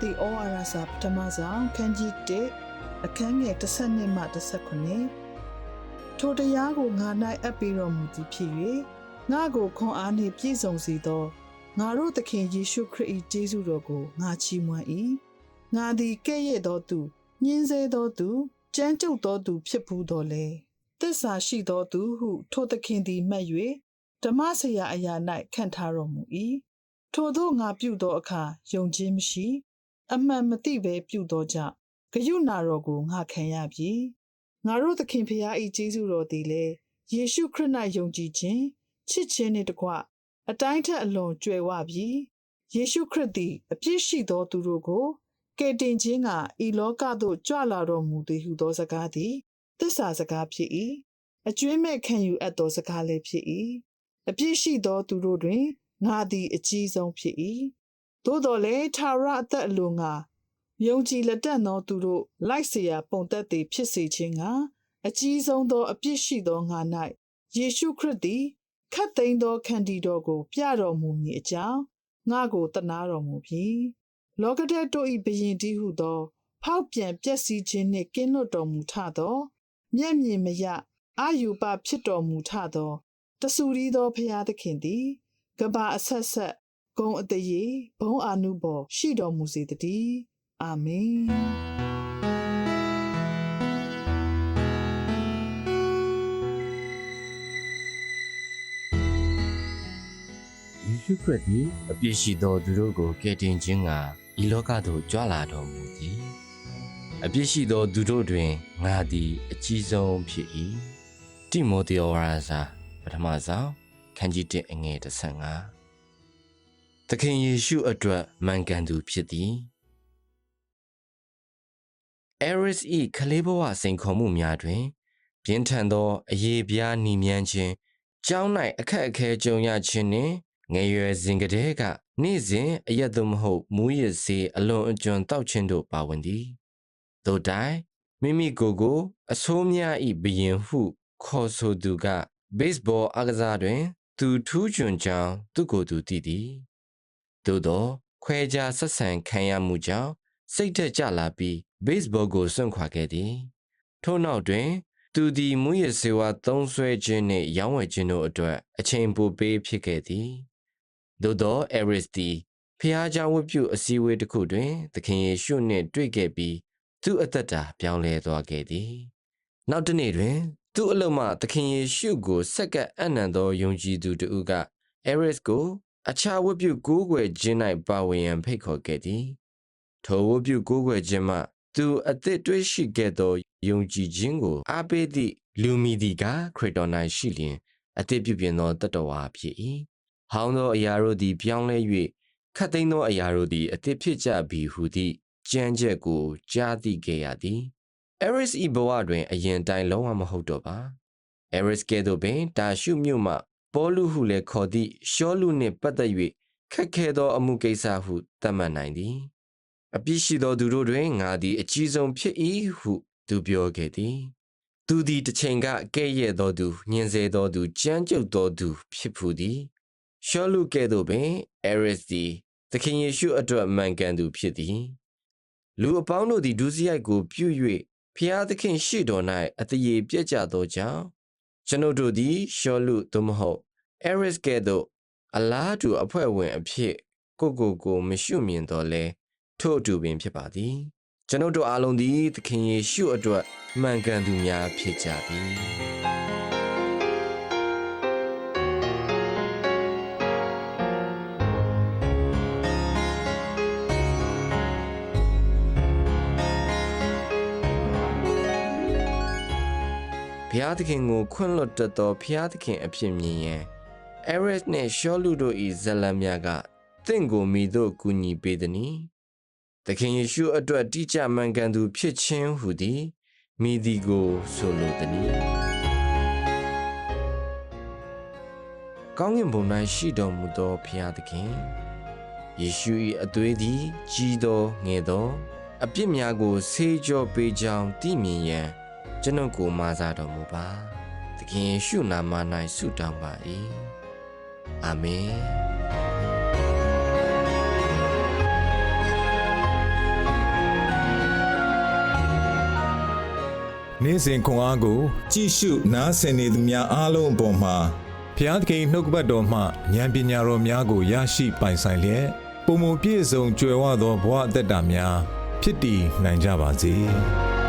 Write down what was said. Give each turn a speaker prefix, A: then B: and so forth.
A: တိမောသေဩဝါဒစာပထမဆုံးခန်းကြီး1အခန်းငယ်32မှ39ထိုတရားကိုငါ၌အပ်ပြီးတော်မူသည်ဖြစ်၍ငါကိုခွန်အားနှင့်ပြည့်စုံစေသောငါတို့သခင်ယေရှုခရစ်၏ကျေးဇူးတော်ကိုငါချီးမွမ်း၏ငါသည်ကဲ့ရဲ့သောသူညင်းဆဲသောသူကြမ်းကြုတ်သောသူဖြစ်ဘူးတော်လေသစ္စာရှိသောသူဟု ထိုသခင်သည်မှတ်၍ဓမ္မဆရာအရာ၌ခံထားတော်မူ၏ထို့သောငါပြုသောအခါယုံခြင်းမရှိ အမှန်မသိဘဲပြုသောကြောင့်ဂယုဏတော်ကိုငါခံရပြီငါတို့သခင်ဖရာ၏ကျေးဇူးတော်သည်လည်းယေရှုခရစ်၌ယုံကြည်ခြင်းချစ်ခြင်းနှင့်တကွအတိုင်းထက်အလွန်ကြွယ်ဝပြီယေရှုခရစ်သည်အပြစ်ရှိသောသူတို့ကိုကယ်တင်ခြင်းကဤလောကသို့ကြွလာတော်မူသည်ဟုသောစကားသည်သစ္စာစကားဖြစ်၏အကျွင်းမဲ့ခံယူအပ်သောစကားလည်းဖြစ်၏အပြစ်ရှိသောသူတို့တွင်ငါသည်အကြီးဆုံးဖြစ်၏ သို့တော်လည်းထာဝရအသက်အလိုငါယုံကြည်လက်တန့်သောသူတို့လိုက်เสียပုံသက်သည်ဖြစ်စေခြင်းကအကြီးဆုံးသောအပြစ်ရှိသောငါ၌ယေရှုခရစ်သည်ခတ်သိမ်းသောခန္တီတော်ကို ပြတော်မူမည်အကြောင်းငါကိုတနာတော်မူပြီလောကဓာတ်တို့၏ဘယင်တည်းဟုသော ဖောက်ပြန်ပျက်စီးခြင်းနှင့်ကင်းလွတ်တော်မူထသောမျက်မြင်မရအာယူပဖြစ်တော်မူထသောတဆူရီသောဖရာသခင်သည်ကဘာအဆက်ဆက် ဂုံအတရေဘုံအာနုဘော်ရှိတော်မူစေတည်းအာမင်
B: ယေရှုခရစ်သည်အပြစ်ရှိသောသူတို့ကိုကယ်တင်ခြင်းကဤလောကသို့ကြွလာတော်မူသည်အပြစ်ရှိသောသူတို့တွင်ငါသည်အကြီးဆုံးဖြစ်၏တိမောသေဩဝါဒစာပထမဆုံးခန်းကြီး1အငယ်15 သခင်ယေရှုအတွက်မှန်ကန်သူဖြစ်သည် Eris ၏ခလေးဘဝစိန်ခေါ်မှုများတွင် ပြင်းထန်သောအရေးပြားနှီးမြန်းခြင်းကျောင်း၌အခက်အခဲကြုံရခြင်းနှင့်ငယ်ရွယ်စဉ်ကတည်းကနေ့စဉ်အရက်သို့မဟုတ်မူးယစ်ဆေးအလွန်အကျွံတောက်ခြင်းတို့ပါဝင်သည်သို့တိုင်မိမိကိုယ်ကို အဆိုးများ၏ဘရင်ဟုခေါ်ဆိုသူကဘေ့စ်ဘောအကစားတွင် သူထူးချွန်ကြောင်းသူကိုယ်သူသိသည် သို့တော့ခွဲခြားဆက်ဆံခံရမှုကြောင့်စိတ်သက်ကြလာပြီးဘေ့စ်ဘောကိုစွန့်ခွာခဲ့သည်ထို့နောက်တွင် သူသည်မူရစေဝါသုံးဆွဲခြင်းနှင့်ရောင်းဝယ်ခြင်းတို့အတွက်အချိန်ပိုပေးဖြစ်ခဲ့သည်သို့သောအဲရစ်သည်ဖျားကြောင်ဝတ်ပြုအစည်းအဝေးတစ်ခုတွင် သခင်ယေရှုနှင့်တွေ့ခဲ့ပြီးသူ့အသက်တာပြောင်းလဲသွားခဲ့သည်နောက်တစ်နေ့တွင် သူ့အလုံမှသခင်ယေရှုကိုဆက်ကပ်အံ့နံသောယုံကြည်သူတို့ကအဲရစ်ကို အခြားဝတ်ပြုကိုးကွယ်ခြင်း၌ပါဝင်ရန်ဖိတ်ခေါ်ခဲ့သည်ထိုဝတ်ပြုကိုးကွယ်ခြင်းမှ သူအသစ်တွေ့ရှိခဲ့သောယုံကြည်ခြင်းကိုအားပေးသည့်လူမီဒီကခရစ်တော်၌ရှိလျင်အသစ်ပြုပြင်သောတတ္တဝါဖြစ်၏ဟောင်းသောအရာတို့သည်ပြောင်းလဲ၍ခတ်သိမ်းသောအရာတို့သည်အသစ်ဖြစ်ကြပြီဟုသည့်ကြမ်းချက်ကိုကြားသိခဲ့ရသည်အဲရစ်၏ဘဝတွင် အရင်တိုင်းလုံးဝမဟုတ်တော့ပါအဲရစ်ကဲ့သို့ပင်တာရှုမြို့မှ ပေါလုဟုလည်းခေါ်သည့်ရှောလူနှင့်ပတ်သက်၍ခက်ခဲသောအမှုကိစ္စဟုသတ်မှတ်နိုင်သည်အပြစ်ရှိသောသူတို့တွင်ငါသည်အကြီးဆုံးဖြစ်၏ဟုသူပြောခဲ့သည်သူသည်တစ်ချိန်ကကဲ့ရဲ့သောသူညင်စေသောသူကြမ်းကြုတ်သောသူဖြစ်ဖူးသည်ရှောလူကဲ့သို့ပင်အဲရစ်သည်သခင်ယေရှုအတွက်မှန်ကန်သူဖြစ်သည်လူအပေါင်းတို့သည်ဒုစရိုက်ကိုပြု၍ဖျားသခင်ရှေ့တော်၌အတရေပြည့်ကြသောကြောင့် ကျွန်ုပ်တို့သည်ရှောလူသို့မဟုတ်အဲရစ်ကဲ့သို့အလားတူအဖွဲ့ဝင်အဖြစ်ကိုကိုကိုမရှုမြင်တော်လဲထို့အတူပင်ဖြစ်ပါသည် ကျွန်ုပ်တို့အားလုံးသည်သခင်ယေရှုအတွက်မှန်ကန်သူများဖြစ်ကြသည် ရားသခင်ကိုခွင့်လွှတ်တတ်သောဘုရားသခင်အဖြစ်မြင်ရန် Eris နှင့်ရှောလူတို့၏ဇလံများကတင့်ကိုမိတို့ကူညီပေးသည်။သခင်ယေရှုအတွက်တိကျမှန်ကန်သူဖြစ်ခြင်းဟူသည်မိသည်ကိုဆိုလိုသည်။ကောင်းကင်ဘုံ၌ရှိတော်မူသောဖျားသခင်ယေရှု၏အသွေးသည် ကြီးသောငယ်သော အပြစ်များကိုဆေးကြောပေးကြောင်းသိမြင်ရန် ကျွန်ုပ်ကိုမဆာတော်မူပါ။သခင်ယေရှုနာမ၌ဆုတောင်းပါ၏။အာမင်
C: နေ့စဉ်ခွန်အားကို ကြည့်ရှုနားဆင်နေသူများအားလုံးအပေါ်မှာဖျားသခင်နှုတ်ကပတ်တော်မှဉာဏ်ပညာတော်များကိုရရှိပိုင်ဆိုင်လျက်ပုံမပြည့်စုံကြွယ်ဝသောဘဝအသက်တာများဖြစ်တည်နိုင်ကြပါစေ။